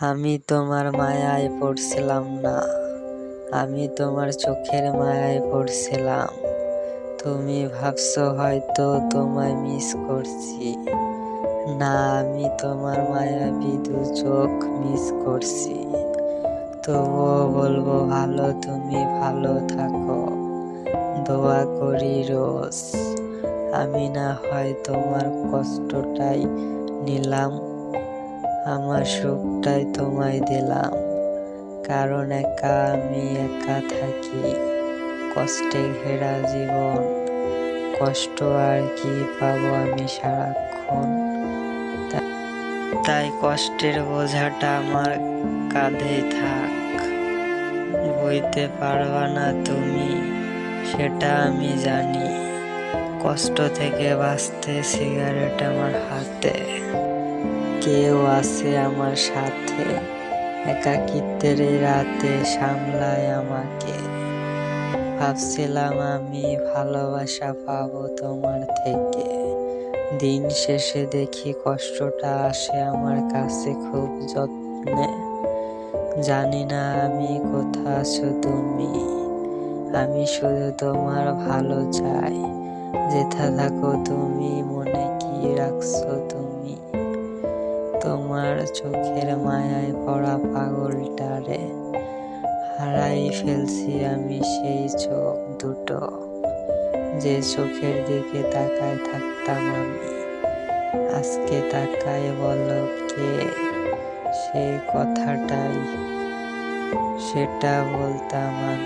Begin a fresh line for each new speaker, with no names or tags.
আমি তোমার মায়ায় পড়ছিলাম না। আমি তোমার চোখের মায়ায় পড়ছিলাম। তুমি ভাবছ হয়তো তোমায় মিস করছি। না, আমি তোমার মায়াবী দু চোখ মিস করছি। তবুও বলব, ভালো তুমি ভালো থাকো। দোয়া করি রোজ। আমি না হয় তোমার কষ্টটাই নিলাম। আমার সুখটাই তোমায় দিলাম। কারণ একা আমি একা থাকি। কষ্টে ঘেরা জীবন। কষ্ট আর কি পাবো আমি সারাক্ষণ? তাই কষ্টের বোঝাটা আমার কাঁধে থাক। বইতে পারবা না তুমি, সেটা আমি জানি। কষ্ট থেকে বাঁচতে সিগারেট আমার কেউ আছে আমার সাথে। একাকিত্বের রাতে সামলায় আমাকে। ভাবছিলাম আমি ভালোবাসা পাবো তোমার থেকে। দিন শেষে দেখি কষ্টটা আসে আমার কাছে খুব যত্নে। জানি না আমি কোথা আছো তুমি। আমি শুধু তোমার ভালো চাই। যেথা থাকো তুমি, মনে কি রাখছো তুমি? তোমার চোখের মায়ায় পড়া পাগলটারে হারাই ফেলছি আমি সেই চোখ দুটো। যে চোখের দিকে তাকায় থাকতাম আমি, আজকে তাকায় বলো কে? সেই কথাটাই, সেটা বলতাম আমি।